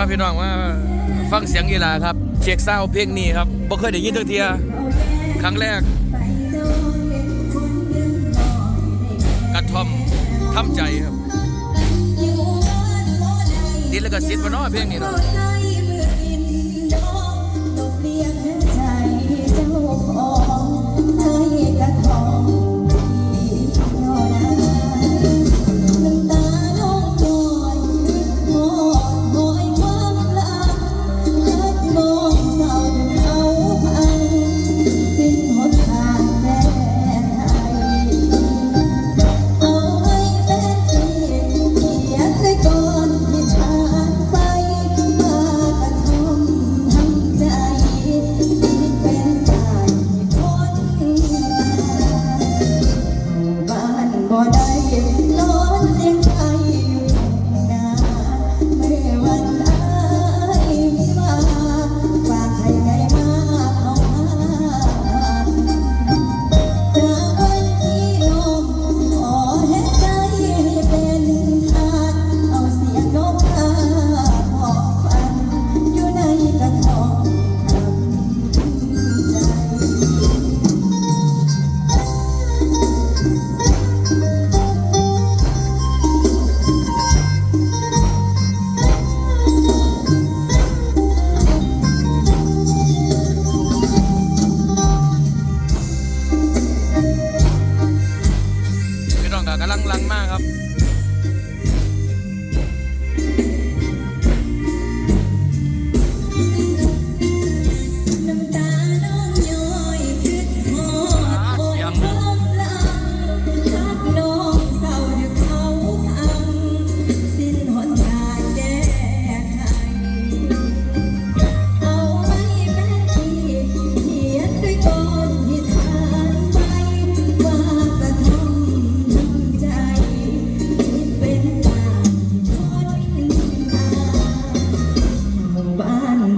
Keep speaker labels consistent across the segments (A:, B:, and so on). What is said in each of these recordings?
A: าพี่น้องว่าฟังเสียงอีลาครับเช็คเศร้าเพลงนี้ครับบ่เคยได้ยินทักเทียครั้งแรกกระท่อมทำใจครับดิแล้วก็ซิด
B: บ่เนาะเพลงนี้เนาะ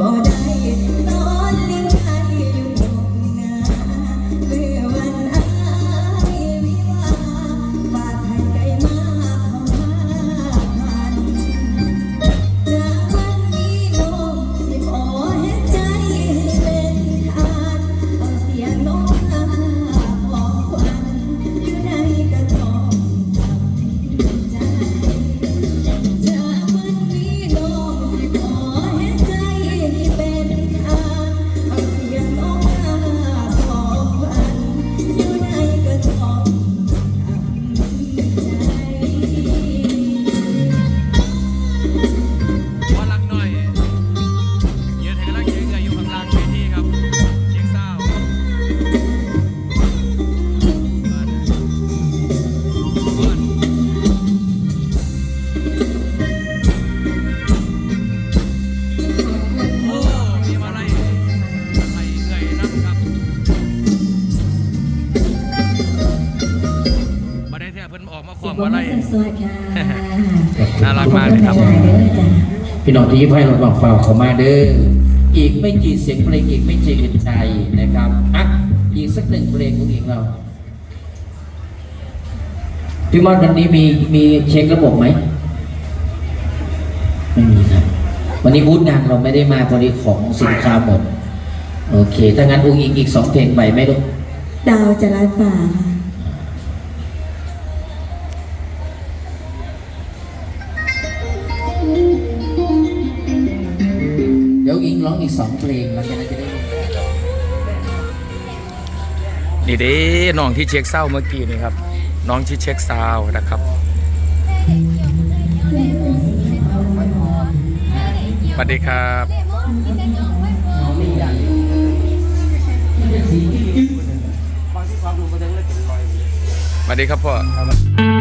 A: บ้ นออกมาขวางมาไล่
B: สวัสดีค่ะ
A: น่ารักมากเลยครับ
B: เด้อจ้ะ
C: พี่น้องที่ยิ้มให้เราบอกฝ่าเขามาเด้อ อีกไม่กี่เสียงเพลงอีกไม่กี่เงินใจนะครับอะอีกสักหนึ่งเพลงของอีกเราพี่มอนวันนี้มีมีเช็คระบบไหมไม่มีครับ วันนี้บูธงานเราไม่ได้มาพอดีของสินค้าหมด โอเค ถ้างั้นอุ้งอิงอีกสองเพลงไปไหมลูก
B: ดาวจะลายฝ่าค่ะ
C: เดี๋ยวอิงร้องอีกสองเพลงแล้วจะได้จะได้
A: นี่เด้น้องที่เช็คเศร้าเมื่อกี้นี่ครับ น้องที่เช็คซาวด์นะครับสวัสดีครับสวัสดีครับพ่อ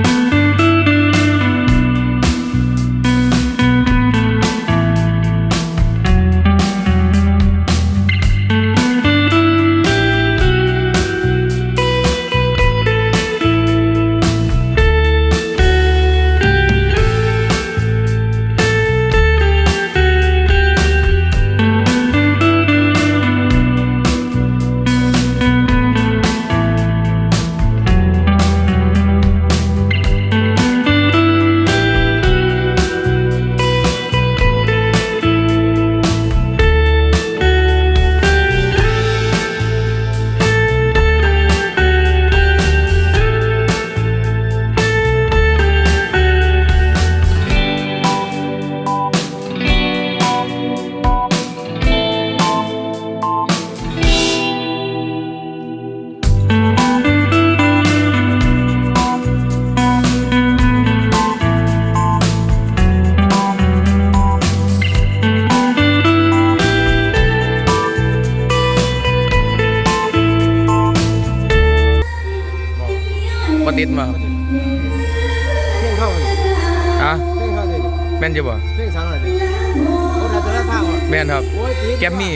A: ติดมาครับ
D: เพลงเข้าเลย
A: อะ
D: เพลงเข้าเลย
A: แม่นจะบ่
D: เพลงสังอะไรดิโอ้เราจะได้ฟังว่ะ
A: แม่นครับ
D: โอ้ยตี
A: แกมมี่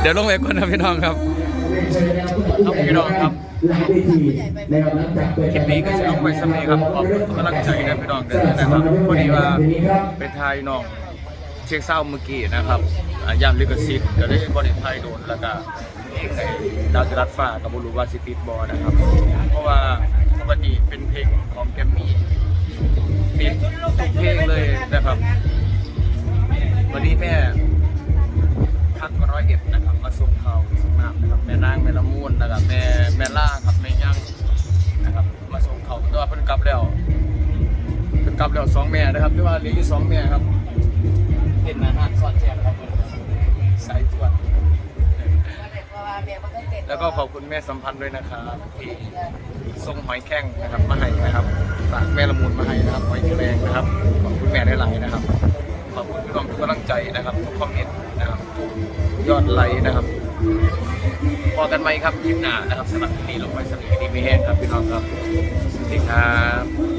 D: เดี๋
A: ยวลงไปก่อนนะพี่น้องครับเอาพี่น้องครับ
C: คลิป
A: นี้ก็จะลงไปสำเนีครับขอบคุณกำลังใจนะพี่น้องเด้อนะครับพอดีว่าเป็นไทยน้องเชียงเศร้าเมื่อกี้นะครับอ่ายามลิขสิทธิ์ก็ได้บริไทยโดนแล้วก็ ดาวจรัสฟ้ากับบุรุษวาสิติดบอนะครับ เพราะว่าปกติเป็นเพลงของแกมมี่ปิดทุกเพลงเลยนะครับ วันนี้แม่ทักร้อยเอ็ดนะครับ มาส่งเขาส่งน้ำนะครับแม่นางแม่ละมุนนะครับแม่แม่ล่าครับแม่ย่างนะครับ มาส่งเขาแต่ว่าเพิ่นกลับแล้วเพิ่นกลับแล้วสองแม่นะครับที่ว่าเหลืออยู่สองแม่ครับเห็นอาหารสอดแจกครับสายจวด แล้วก็ขอบคุณแม่สัมพันธ์ด้วยนะครับที่ส่งหอยแข้งนะครับมาให้นะครับฝากแม่ละมุนมาให้นะครับหอยแรงนะครับขอบคุณแม่ได้หลายนะครับ ขอบคุณพี่น้องทุกกำลังใจนะครับ ทุกคอมเมนต์นะครับทุกยอดไลค์นะครับพอกันไหมครับคลิปหน้านะครับสำหรับที่นี่ลงไปสนิทดีไม่แห้งครับพี่น้องครับสวัสดีครับ